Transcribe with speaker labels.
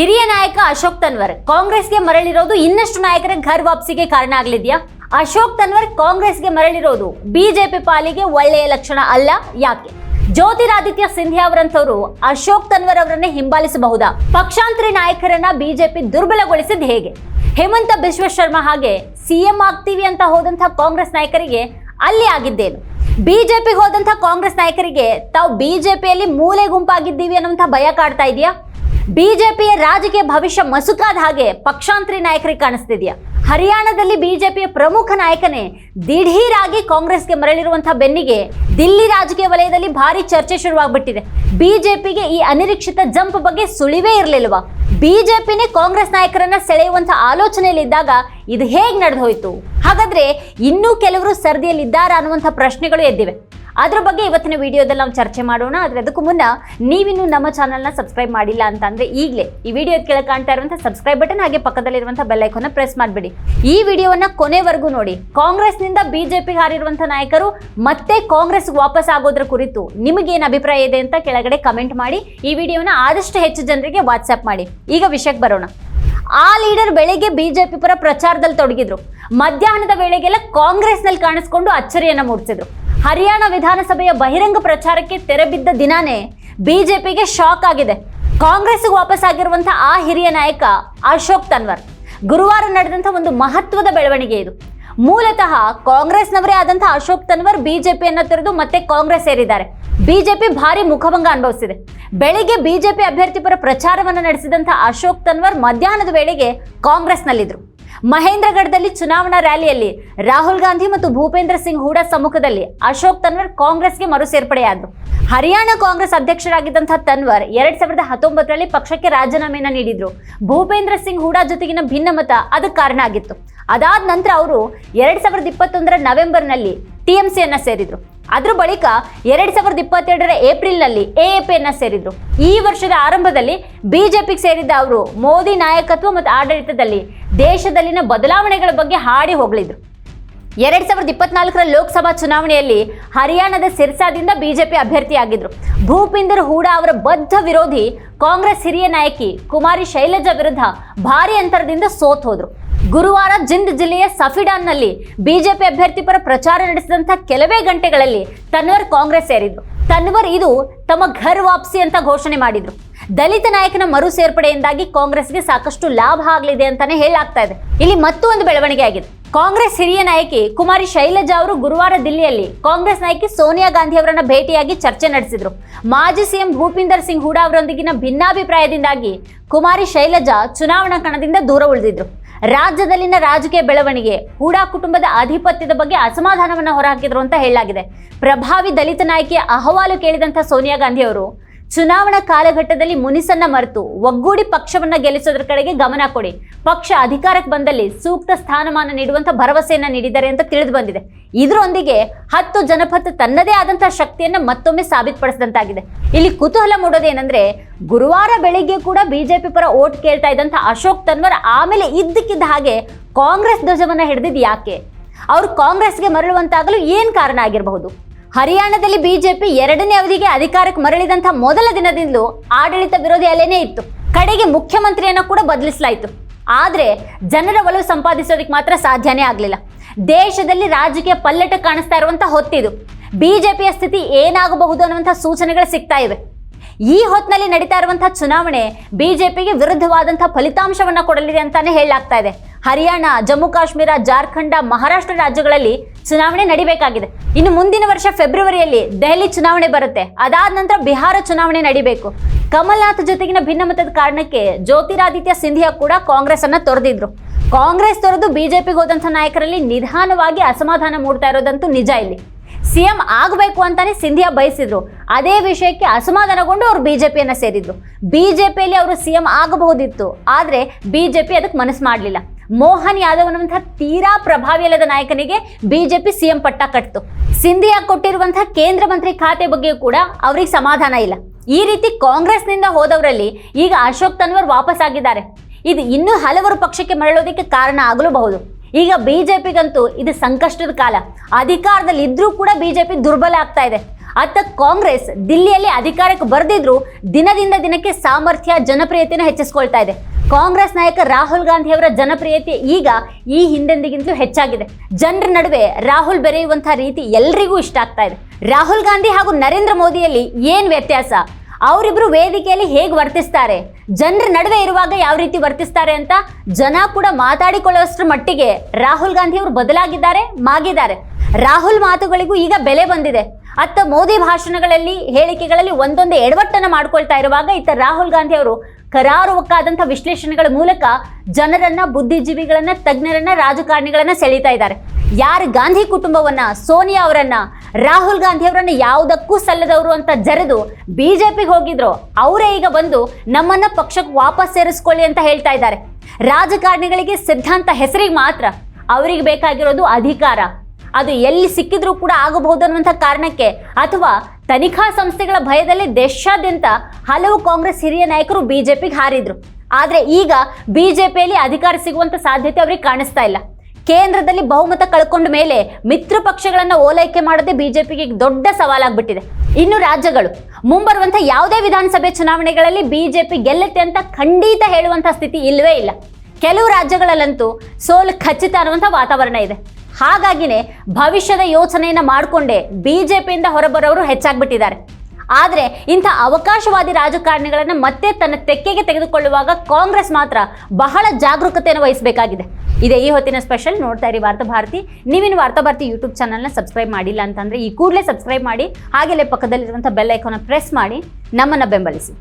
Speaker 1: ಹಿರಿಯ ನಾಯಕ ಅಶೋಕ್ ತನ್ವರ್, ಕಾಂಗ್ರೆಸ್ಗೆ ಮರಳಿರೋದು ಇನ್ನಷ್ಟು ನಾಯಕರ ಘರ್ ವಾಪಸಿಗೆ ಕಾರಣ ಆಗಲಿದೆಯಾ? ಅಶೋಕ್ ತನ್ವರ್ ಕಾಂಗ್ರೆಸ್ಗೆ ಮರಳಿರೋದು ಬಿಜೆಪಿ ಪಾಲಿಗೆ ಒಳ್ಳೆಯ ಲಕ್ಷಣ ಅಲ್ಲ, ಯಾಕೆ? ಜ್ಯೋತಿರಾದಿತ್ಯ ಸಿಂಧ್ಯಾ ಅವರಂತವರು ಅಶೋಕ್ ತನ್ವರ್ ಅವರನ್ನೇ ಹಿಂಬಾಲಿಸಬಹುದಾ? ಪಕ್ಷಾಂತರಿ ನಾಯಕರನ್ನ ಬಿಜೆಪಿ ದುರ್ಬಲಗೊಳಿಸಿದ ಹೇಗೆ? ಹೇಮಂತ ಬಿಶ್ವ ಶರ್ಮಾ ಹಾಗೆ ಸಿಎಂ ಆಗ್ತೀವಿ ಅಂತ ಹೋದಂಥ ಕಾಂಗ್ರೆಸ್ ನಾಯಕರಿಗೆ ಅಲ್ಲಿ ಆಗಿದ್ದೇನು? ಬಿಜೆಪಿಗೆ ಹೋದಂಥ ಕಾಂಗ್ರೆಸ್ ನಾಯಕರಿಗೆ ತಾವು ಬಿಜೆಪಿಯಲ್ಲಿ ಮೂಲೆ ಗುಂಪಾಗಿದ್ದೀವಿ ಅನ್ನುವಂಥ ಭಯ ಕಾಡ್ತಾ ಇದೆಯಾ? ಬಿಜೆಪಿಯ ರಾಜಕೀಯ ಭವಿಷ್ಯ ಮಸುಕಾದ ಹಾಗೆ ಪಕ್ಷಾಂತರಿ ನಾಯಕರಿಗೆ ಕಾಣಿಸ್ತಿದ್ಯಾ? ಹರಿಯಾಣದಲ್ಲಿ ಬಿಜೆಪಿಯ ಪ್ರಮುಖ ನಾಯಕನೇ ದಿಢೀರಾಗಿ ಕಾಂಗ್ರೆಸ್ಗೆ ಮರಳಿರುವಂತಹ ಬೆನ್ನಿಗೆ ದಿಲ್ಲಿ ರಾಜಕೀಯ ವಲಯದಲ್ಲಿ ಭಾರಿ ಚರ್ಚೆ ಶುರುವಾಗ್ಬಿಟ್ಟಿದೆ. ಬಿಜೆಪಿಗೆ ಈ ಅನಿರೀಕ್ಷಿತ ಜಂಪ್ ಬಗ್ಗೆ ಸುಳಿವೇ ಇರಲಿಲ್ವಾ? ಬಿಜೆಪಿನೇ ಕಾಂಗ್ರೆಸ್ ನಾಯಕರನ್ನ ಸೆಳೆಯುವಂತ ಆಲೋಚನೆಯಲ್ಲಿದ್ದಾಗ ಇದು ಹೇಗೆ ನಡೆದು ಹೋಯ್ತು ಹಾಗಾದ್ರೆ ಇನ್ನೂ ಕೆಲವರು ಸರದಿಯಲ್ಲಿದ್ದಾರಾ ಅನ್ನುವಂಥ ಪ್ರಶ್ನೆಗಳು ಎದ್ದಿವೆ. ಅದ್ರ ಬಗ್ಗೆ ಇವತ್ತಿನ ವಿಡಿಯೋದಲ್ಲಿ ನಾವು ಚರ್ಚೆ ಮಾಡೋಣ. ಆದರೆ ಅದಕ್ಕೂ ಮುನ್ನ ನೀವಿನ್ನು ನಮ್ಮ ಚಾನಲ್ನ ಸಬ್ಸ್ಕ್ರೈಬ್ ಮಾಡಿಲ್ಲ ಅಂತಂದ್ರೆ ಈಗಲೇ ಈ ವಿಡಿಯೋ ಕೆಳಗೆ ಕಾಣ್ತಾ ಇರುವಂಥ ಸಬ್ಸ್ಕ್ರೈಬ್ ಬಟನ್ ಹಾಗೆ ಪಕ್ಕದಲ್ಲಿರುವಂಥ ಬೆಲ್ ಐಕಾನ್ ಪ್ರೆಸ್ ಮಾಡಿಬಿಡಿ. ಈ ವಿಡಿಯೋವನ್ನ ಕೊನೆವರೆಗೂ ನೋಡಿ. ಕಾಂಗ್ರೆಸ್ನಿಂದ ಬಿಜೆಪಿ ಹಾರಿರುವಂಥ ನಾಯಕರು ಮತ್ತೆ ಕಾಂಗ್ರೆಸ್ ವಾಪಸ್ ಆಗೋದ್ರ ಕುರಿತು ನಿಮಗೇನು ಅಭಿಪ್ರಾಯ ಇದೆ ಅಂತ ಕೆಳಗಡೆ ಕಮೆಂಟ್ ಮಾಡಿ. ಈ ವಿಡಿಯೋನ ಆದಷ್ಟು ಹೆಚ್ಚು ಜನರಿಗೆ ವಾಟ್ಸ್ಆಪ್ ಮಾಡಿ. ಈಗ ವಿಷಯಕ್ಕೆ ಬರೋಣ. ಆ ಲೀಡರ್ ಬೆಳಿಗ್ಗೆ ಬಿಜೆಪಿ ಪರ ಪ್ರಚಾರದಲ್ಲಿ ತೊಡಗಿದ್ರು. ಮಧ್ಯಾಹ್ನದ ವೇಳೆಗೆಲ್ಲ ಕಾಂಗ್ರೆಸ್ನಲ್ಲಿ ಕಾಣಿಸ್ಕೊಂಡು ಅಚ್ಚರಿಯನ್ನ ಮೂಡಿಸಿದ್ರು. ಹರಿಯಾಣ ವಿಧಾನಸಭೆಯ ಬಹಿರಂಗ ಪ್ರಚಾರಕ್ಕೆ ತೆರೆಬಿದ್ದ ದಿನಾನೇ ಬಿಜೆಪಿಗೆ ಶಾಕ್ ಆಗಿದೆ. ಕಾಂಗ್ರೆಸ್ಗೆ ವಾಪಸ್ ಆಗಿರುವಂತಹ ಆ ಹಿರಿಯ ನಾಯಕ ಅಶೋಕ್ ತನ್ವರ್. ಗುರುವಾರ ನಡೆದಂಥ ಒಂದು ಮಹತ್ವದ ಬೆಳವಣಿಗೆ ಇದು. ಮೂಲತಃ ಕಾಂಗ್ರೆಸ್ನವರೇ ಆದಂಥ ಅಶೋಕ್ ತನ್ವರ್ ಬಿಜೆಪಿಯನ್ನ ತೆರೆದು ಮತ್ತೆ ಕಾಂಗ್ರೆಸ್ ಸೇರಿದ್ದಾರೆ. ಬಿಜೆಪಿ ಭಾರಿ ಮುಖಭಂಗ ಅನುಭವಿಸಿದೆ. ಬೆಳಿಗ್ಗೆ ಬಿಜೆಪಿ ಅಭ್ಯರ್ಥಿ ಪರ ಪ್ರಚಾರವನ್ನು ನಡೆಸಿದಂಥ ಅಶೋಕ್ ತನ್ವರ್ ಮಧ್ಯಾಹ್ನದ ವೇಳೆಗೆ ಕಾಂಗ್ರೆಸ್ನಲ್ಲಿದ್ದರು ಮಹೇಂದ್ರಗಢದಲ್ಲಿ ಚುನಾವಣಾ ರ್ಯಾಲಿಯಲ್ಲಿ ರಾಹುಲ್ ಗಾಂಧಿ ಮತ್ತು ಭೂಪೇಂದ್ರ ಸಿಂಗ್ ಹೂಡಾ ಸಮ್ಮುಖದಲ್ಲಿ ಅಶೋಕ್ ತನ್ವರ್ ಕಾಂಗ್ರೆಸ್ಗೆ ಮರು ಸೇರ್ಪಡೆಯಾದರು ಹರಿಯಾಣ ಕಾಂಗ್ರೆಸ್ ಅಧ್ಯಕ್ಷರಾಗಿದ್ದಂಥ ತನ್ವರ್ ಎರಡ್ ಸಾವಿರದ ಹತ್ತೊಂಬತ್ತರಲ್ಲಿ ಪಕ್ಷಕ್ಕೆ ರಾಜೀನಾಮೆಯನ್ನ ನೀಡಿದ್ರು. ಭೂಪೇಂದ್ರ ಸಿಂಗ್ ಹೂಡಾ ಜೊತೆಗಿನ ಭಿನ್ನಮತ ಅದಕ್ಕೆ ಕಾರಣ ಆಗಿತ್ತು. ಅದಾದ ನಂತರ ಅವರು ಎರಡ್ ಸಾವಿರದ ಇಪ್ಪತ್ತೊಂದರ ನವೆಂಬರ್ನಲ್ಲಿ ಟಿಎಂಸಿಯನ್ನ ಸೇರಿದ್ರು. ಅದ್ರ ಬಳಿಕ ಎರಡ್ ಸಾವಿರದ ಇಪ್ಪತ್ತೆರಡರ ಏಪ್ರಿಲ್ನಲ್ಲಿ ಎಎಪಿಯನ್ನ ಸೇರಿದ್ರು. ಈ ವರ್ಷದ ಆರಂಭದಲ್ಲಿ ಬಿಜೆಪಿಗೆ ಸೇರಿದ್ದ ಅವರು ಮೋದಿ ನಾಯಕತ್ವ ಮತ್ತು ಆಡಳಿತದಲ್ಲಿ ದೇಶದಲ್ಲಿನ ಬದಲಾವಣೆಗಳ ಬಗ್ಗೆ ಹಾಡಿ ಹೋಗಲಿದ್ರು ಎರಡ್ ಸಾವಿರದ ಇಪ್ಪತ್ನಾಲ್ಕರ ಲೋಕಸಭಾ ಚುನಾವಣೆಯಲ್ಲಿ ಹರಿಯಾಣದ ಸಿರ್ಸಾದಿಂದ ಬಿಜೆಪಿ ಅಭ್ಯರ್ಥಿಯಾಗಿದ್ರು. ಭೂಪಿಂದರ್ ಹೂಡಾ ಅವರ ಬದ್ಧ ವಿರೋಧಿ ಕಾಂಗ್ರೆಸ್ ಹಿರಿಯ ನಾಯಕಿ ಕುಮಾರಿ ಶೈಲಜಾ ವಿರುದ್ಧ ಭಾರಿ ಅಂತರದಿಂದ ಸೋತ್ ಹೋದ್ರು. ಗುರುವಾರ ಜಿಂದ್ ಜಿಲ್ಲೆಯ ಸಫಿಡಾನ್ನಲ್ಲಿ ಬಿಜೆಪಿ ಅಭ್ಯರ್ಥಿ ಪರ ಪ್ರಚಾರ ನಡೆಸಿದಂಥ ಕೆಲವೇ ಗಂಟೆಗಳಲ್ಲಿ ತನ್ವರ್ ಕಾಂಗ್ರೆಸ್ ಸೇರಿದ್ರು. ತನ್ವರ್ ಇದು ತಮ್ಮ ಘರ್ ವಾಪಸಿ ಅಂತ ಘೋಷಣೆ ಮಾಡಿದ್ರು. ದಲಿತ ನಾಯಕನ ಮರು ಸೇರ್ಪಡೆಯಿಂದಾಗಿ ಕಾಂಗ್ರೆಸ್ಗೆ ಸಾಕಷ್ಟು ಲಾಭ ಆಗಲಿದೆ ಅಂತಾನೆ ಹೇಳಾಗ್ತಾ ಇದೆ. ಇಲ್ಲಿ ಮತ್ತೊಂದು ಬೆಳವಣಿಗೆ ಆಗಿದೆ. ಕಾಂಗ್ರೆಸ್ ಹಿರಿಯ ನಾಯಕಿ ಕುಮಾರಿ ಶೈಲಜಾ ಅವರು ಗುರುವಾರ ದಿಲ್ಲಿಯಲ್ಲಿ ಕಾಂಗ್ರೆಸ್ ನಾಯಕಿ ಸೋನಿಯಾ ಗಾಂಧಿ ಅವರನ್ನ ಭೇಟಿಯಾಗಿ ಚರ್ಚೆ ನಡೆಸಿದರು. ಮಾಜಿ ಸಿಎಂ ಭೂಪಿಂದರ್ ಸಿಂಗ್ ಹೂಡಾ ಅವರೊಂದಿಗಿನ ಭಿನ್ನಾಭಿಪ್ರಾಯದಿಂದಾಗಿ ಕುಮಾರಿ ಶೈಲಜಾ ಚುನಾವಣಾ ಕಣದಿಂದ ದೂರ ಉಳಿದಿದ್ರು. ರಾಜ್ಯದಲ್ಲಿನ ರಾಜಕೀಯ ಬೆಳವಣಿಗೆ, ಹೂಡಾ ಕುಟುಂಬದ ಆಧಿಪತ್ಯದ ಬಗ್ಗೆ ಅಸಮಾಧಾನವನ್ನು ಹೊರಹಾಕಿದ್ರು ಅಂತ ಹೇಳಲಾಗಿದೆ. ಪ್ರಭಾವಿ ದಲಿತ ನಾಯಕಿಯ ಅಹವಾಲು ಕೇಳಿದಂಥ ಸೋನಿಯಾ ಗಾಂಧಿ ಅವರು ಚುನಾವಣಾ ಕಾಲಘಟ್ಟದಲ್ಲಿ ಮುನಿಸನ್ನ ಮರೆತು ಒಗ್ಗೂಡಿ ಪಕ್ಷವನ್ನ ಗೆಲ್ಲಿಸೋದ್ರ ಕಡೆಗೆ ಗಮನ ಕೊಡಿ. ಪಕ್ಷ ಅಧಿಕಾರಕ್ಕೆ ಬಂದಲ್ಲಿ ಸೂಕ್ತ ಸ್ಥಾನಮಾನ ನೀಡುವಂತ ಭರವಸೆಯನ್ನ ನೀಡಿದ್ದಾರೆ ಅಂತ ತಿಳಿದು ಬಂದಿದೆ. ಇದರೊಂದಿಗೆ ಹತ್ತು ಜನಪದ ತನ್ನದೇ ಆದಂತಹ ಶಕ್ತಿಯನ್ನ ಮತ್ತೊಮ್ಮೆ ಸಾಬೀತುಪಡಿಸಿದಂತಾಗಿದೆ. ಇಲ್ಲಿ ಕುತೂಹಲ ಮೂಡೋದೇನೆಂದ್ರೆ, ಗುರುವಾರ ಬೆಳಿಗ್ಗೆ ಕೂಡ ಬಿಜೆಪಿ ಪರ ಓಟ್ ಕೇಳ್ತಾ ಇದ್ದಂಥ ಅಶೋಕ್ ತನ್ವರ್ ಆಮೇಲೆ ಇದ್ದಕ್ಕಿದ್ದ ಹಾಗೆ ಕಾಂಗ್ರೆಸ್ ಧ್ವಜವನ್ನ ಹಿಡಿದಿದ್ದು ಯಾಕೆ? ಅವರು ಕಾಂಗ್ರೆಸ್ಗೆ ಮರಳುವಂತಾಗಲು ಏನ್ ಕಾರಣ ಆಗಿರಬಹುದು? ಹರಿಯಾಣದಲ್ಲಿ ಬಿಜೆಪಿ ಎರಡನೇ ಅವಧಿಗೆ ಅಧಿಕಾರಕ್ಕೆ ಮರಳಿದಂತಹ ಮೊದಲ ದಿನದಿಂದಲೂ ಆಡಳಿತ ವಿರೋಧಿ ಅಲೆನೇ ಇತ್ತು. ಕಡೆಗೆ ಮುಖ್ಯಮಂತ್ರಿಯನ್ನು ಕೂಡ ಬದಲಿಸಲಾಯಿತು. ಆದರೆ ಜನರ ಒಲವು ಸಂಪಾದಿಸೋದಕ್ಕೆ ಮಾತ್ರ ಸಾಧ್ಯನೇ ಆಗಲಿಲ್ಲ. ದೇಶದಲ್ಲಿ ರಾಜಕೀಯ ಪಲ್ಲಟ ಕಾಣಿಸ್ತಾ ಇರುವಂತಹ ಹೊತ್ತಿದು ಬಿಜೆಪಿಯ ಸ್ಥಿತಿ ಏನಾಗಬಹುದು ಅನ್ನುವಂಥ ಸೂಚನೆಗಳು ಸಿಗ್ತಾ ಇವೆ. ಈ ಹೊತ್ತಿನಲ್ಲಿ ನಡೀತಾ ಇರುವಂತಹ ಚುನಾವಣೆ ಬಿಜೆಪಿಗೆ ವಿರುದ್ಧವಾದಂತಹ ಫಲಿತಾಂಶವನ್ನ ಕೊಡಲಿದೆ ಅಂತಾನೆ ಹೇಳಲಾಗ್ತಾ ಇದೆ. ಹರಿಯಾಣ, ಜಮ್ಮು, ಕಾಶ್ಮೀರ, ಜಾರ್ಖಂಡ, ಮಹಾರಾಷ್ಟ್ರ ರಾಜ್ಯಗಳಲ್ಲಿ ಚುನಾವಣೆ ನಡಿಬೇಕಾಗಿದೆ. ಇನ್ನು ಮುಂದಿನ ವರ್ಷ ಫೆಬ್ರವರಿಯಲ್ಲಿ ದೆಹಲಿ ಚುನಾವಣೆ ಬರುತ್ತೆ. ಅದಾದ ನಂತರ ಬಿಹಾರ ಚುನಾವಣೆ ನಡಿಬೇಕು. ಕಮಲ್ನಾಥ್ ಜೊತೆಗಿನ ಭಿನ್ನಮತದ ಕಾರಣಕ್ಕೆ ಜ್ಯೋತಿರಾದಿತ್ಯ ಸಿಂಧಿಯಾ ಕೂಡ ಕಾಂಗ್ರೆಸ್ ಅನ್ನ ತೊರೆದಿದ್ರು. ಕಾಂಗ್ರೆಸ್ ತೊರೆದು ಬಿಜೆಪಿಗೆ ಹೋದಂಥ ನಾಯಕರಲ್ಲಿ ನಿಧಾನವಾಗಿ ಅಸಮಾಧಾನ ಮೂಡ್ತಾ ಇರೋದಂತೂ ನಿಜ ಇಲ್ಲಿ. ಸಿಎಂ ಆಗಬೇಕು ಅಂತಾನೆ ಸಿಂಧಿಯಾ ಬಯಸಿದ್ರು. ಅದೇ ವಿಷಯಕ್ಕೆ ಅಸಮಾಧಾನಗೊಂಡು ಅವರು ಬಿಜೆಪಿಯನ್ನ ಸೇರಿದ್ರು. ಬಿಜೆಪಿಯಲ್ಲಿ ಅವರು ಸಿಎಂ ಆಗಬಹುದಿತ್ತು. ಆದರೆ ಬಿಜೆಪಿ ಅದಕ್ಕೆ ಮನಸ್ಸು ಮಾಡಲಿಲ್ಲ. ಮೋಹನ್ ಯಾದವ್ ಅನ್ನುವಂತಹ ತೀರಾ ಪ್ರಭಾವಿಯಲ್ಲದ ನಾಯಕನಿಗೆ ಬಿಜೆಪಿ ಸಿಎಂ ಪಟ್ಟ ಕಟ್ತು. ಸಿಂಧಿಯಾ ಕೊಟ್ಟಿರುವಂತಹ ಕೇಂದ್ರ ಮಂತ್ರಿ ಖಾತೆ ಬಗ್ಗೆಯೂ ಕೂಡ ಅವ್ರಿಗೆ ಸಮಾಧಾನ ಇಲ್ಲ. ಈ ರೀತಿ ಕಾಂಗ್ರೆಸ್ನಿಂದ ಹೋದವರಲ್ಲಿ ಈಗ ಅಶೋಕ್ ತನ್ವರ್ ವಾಪಸ್ ಆಗಿದ್ದಾರೆ ಇದು ಇನ್ನೂ ಹಲವರು ಪಕ್ಷಕ್ಕೆ ಮರಳೋದಕ್ಕೆ ಕಾರಣ ಆಗಲೂಬಹುದು. ಈಗ ಬಿಜೆಪಿಗಂತೂ ಇದು ಸಂಕಷ್ಟದ ಕಾಲ. ಅಧಿಕಾರದಲ್ಲಿ ಇದ್ರೂ ಕೂಡ ಬಿಜೆಪಿ ದುರ್ಬಲ ಆಗ್ತಾ ಇದೆ. ಅತ್ತ ಕಾಂಗ್ರೆಸ್ ದಿಲ್ಲಿಯಲ್ಲಿ ಅಧಿಕಾರಕ್ಕೆ ಬರೆದಿದ್ರು ದಿನದಿಂದ ದಿನಕ್ಕೆ ಸಾಮರ್ಥ್ಯ ಜನಪ್ರಿಯತೆಯನ್ನು ಹೆಚ್ಚಿಸ್ಕೊಳ್ತಾ ಇದೆ. ಕಾಂಗ್ರೆಸ್ ನಾಯಕ ರಾಹುಲ್ ಗಾಂಧಿ ಅವರ ಜನಪ್ರಿಯತೆ ಈಗ ಈ ಹಿಂದೆಂದಿಗಿಂತಲೂ ಹೆಚ್ಚಾಗಿದೆ. ಜನರ ನಡುವೆ ರಾಹುಲ್ ಬೆರೆಯುವಂತಹ ರೀತಿ ಎಲ್ರಿಗೂ ಇಷ್ಟ ಆಗ್ತಾ ಇದೆ. ರಾಹುಲ್ ಗಾಂಧಿ ಹಾಗೂ ನರೇಂದ್ರ ಮೋದಿಯಲ್ಲಿ ಏನ್ ವ್ಯತ್ಯಾಸ? ಅವರಿಬ್ರು ವೇದಿಕೆಯಲ್ಲಿ ಹೇಗೆ ವರ್ತಿಸ್ತಾರೆ? ಜನರ ನಡುವೆ ಇರುವಾಗ ಯಾವ ರೀತಿ ವರ್ತಿಸ್ತಾರೆ ಅಂತ ಜನ ಕೂಡ ಮಾತಾಡಿಕೊಳ್ಳುವಷ್ಟರ ಮಟ್ಟಿಗೆ ರಾಹುಲ್ ಗಾಂಧಿ ಅವರು ಬದಲಾಗಿದ್ದಾರೆ, ಮಾಗಿದ್ದಾರೆ. ರಾಹುಲ್ ಮಾತುಗಳಿಗೂ ಈಗ ಬೆಲೆ ಬಂದಿದೆ. ಅತ್ತ ಮೋದಿ ಭಾಷಣಗಳಲ್ಲಿ ಹೇಳಿಕೆಗಳಲ್ಲಿ ಒಂದೊಂದು ಎಡವಟ್ಟನ್ನು ಮಾಡ್ಕೊಳ್ತಾ ಇರುವಾಗ ಇತ್ತ ರಾಹುಲ್ ಗಾಂಧಿ ಅವರು ಕರಾರುವಕ್ಕಾದಂಥ ವಿಶ್ಲೇಷಣೆಗಳ ಮೂಲಕ ಜನರನ್ನ, ಬುದ್ಧಿಜೀವಿಗಳನ್ನ, ತಜ್ಞರನ್ನ, ರಾಜಕಾರಣಿಗಳನ್ನ ಸೆಳೀತಾ ಇದ್ದಾರೆ. ಯಾರು ಗಾಂಧಿ ಕುಟುಂಬವನ್ನ, ಸೋನಿಯಾ ಅವರನ್ನ, ರಾಹುಲ್ ಗಾಂಧಿ ಅವರನ್ನ ಯಾವುದಕ್ಕೂ ಸಲ್ಲದವರು ಅಂತ ಜರೆದು ಬಿಜೆಪಿಗೆ ಹೋಗಿದ್ರು. ಅವರೇ ಈಗ ಬಂದು ನಮ್ಮನ್ನ ಪಕ್ಷಕ್ಕೆ ವಾಪಸ್ ಸೇರಿಸ್ಕೊಳ್ಳಿ ಅಂತ ಹೇಳ್ತಾ ಇದ್ದಾರೆ. ರಾಜಕಾರಣಿಗಳಿಗೆ ಸಿದ್ಧಾಂತ ಹೆಸರಿಗೆ ಮಾತ್ರ ಅವರಿಗೆ ಬೇಕಾಗಿರೋದು ಅಧಿಕಾರ. ಅದು ಎಲ್ಲಿ ಸಿಕ್ಕಿದ್ರೂ ಕೂಡ ಆಗಬಹುದು ಅನ್ನುವಂಥ ಕಾರಣಕ್ಕೆ ಅಥವಾ ತನಿಖಾ ಸಂಸ್ಥೆಗಳ ಭಯದಲ್ಲಿ ದೇಶಾದ್ಯಂತ ಹಲವು ಕಾಂಗ್ರೆಸ್ ಹಿರಿಯ ನಾಯಕರು ಬಿಜೆಪಿಗೆ ಹಾರಿದ್ರು. ಆದರೆ ಈಗ ಬಿಜೆಪಿಯಲ್ಲಿ ಅಧಿಕಾರ ಸಿಗುವಂತ ಸಾಧ್ಯತೆ ಅವರಿಗೆ ಕಾಣಿಸ್ತಾ ಇಲ್ಲ. ಕೇಂದ್ರದಲ್ಲಿ ಬಹುಮತ ಕಳ್ಕೊಂಡ ಮೇಲೆ ಮಿತ್ರ ಪಕ್ಷಗಳನ್ನ ಓಲೈಕೆ ಮಾಡದೆ ಬಿಜೆಪಿಗೆ ದೊಡ್ಡ ಸವಾಲಾಗ್ಬಿಟ್ಟಿದೆ. ಇನ್ನು ರಾಜ್ಯಗಳು, ಮುಂಬರುವಂಥ ಯಾವುದೇ ವಿಧಾನಸಭೆ ಚುನಾವಣೆಗಳಲ್ಲಿ ಬಿಜೆಪಿ ಗೆಲ್ಲುತ್ತೆ ಅಂತ ಖಂಡಿತ ಹೇಳುವಂಥ ಸ್ಥಿತಿ ಇಲ್ಲವೇ ಇಲ್ಲ. ಕೆಲವು ರಾಜ್ಯಗಳಲ್ಲಂತೂ ಸೋಲು ಖಚಿತ ಅನ್ನುವಂಥ ವಾತಾವರಣ ಇದೆ. ಹಾಗಾಗಿನೇ ಭವಿಷ್ಯದ ಯೋಚನೆಯನ್ನ ಮಾಡಿಕೊಂಡೇ ಪಿಯಿಂದ ಹೊರಬರೋರು ಹೆಚ್ಚಾಗ್ಬಿಟ್ಟಿದ್ದಾರೆ. ಆದರೆ ಇಂಥ ಅವಕಾಶವಾದಿ ರಾಜಕಾರಣಿಗಳನ್ನು ಮತ್ತೆ ತನ್ನ ತೆಕ್ಕೆಗೆ ತೆಗೆದುಕೊಳ್ಳುವಾಗ ಕಾಂಗ್ರೆಸ್ ಮಾತ್ರ ಬಹಳ ಜಾಗರೂಕತೆಯನ್ನು ವಹಿಸಬೇಕಾಗಿದೆ. ಇದೇ ಈ ಹೊತ್ತಿನ ಸ್ಪೆಷಲ್ ನೋಡ್ತಾ ಇರಿ ವಾರ್ತಾ ಭಾರತಿ. ನೀವಿನ ವಾರ್ತಾ ಭಾರತಿ ಯೂಟ್ಯೂಬ್ ಚಾನಲ್ನ ಸಬ್ಸ್ಕ್ರೈಬ್ ಮಾಡಿಲ್ಲ ಅಂತಂದರೆ ಈ ಕೂಡಲೇ ಸಬ್ಸ್ಕ್ರೈಬ್ ಮಾಡಿ ಹಾಗೆಲ್ಲೇ ಪಕ್ಕದಲ್ಲಿರುವಂಥ ಬೆಲ್ ಐಕಾನ ಪ್ರೆಸ್ ಮಾಡಿ ನಮ್ಮನ್ನು ಬೆಂಬಲಿಸಿ.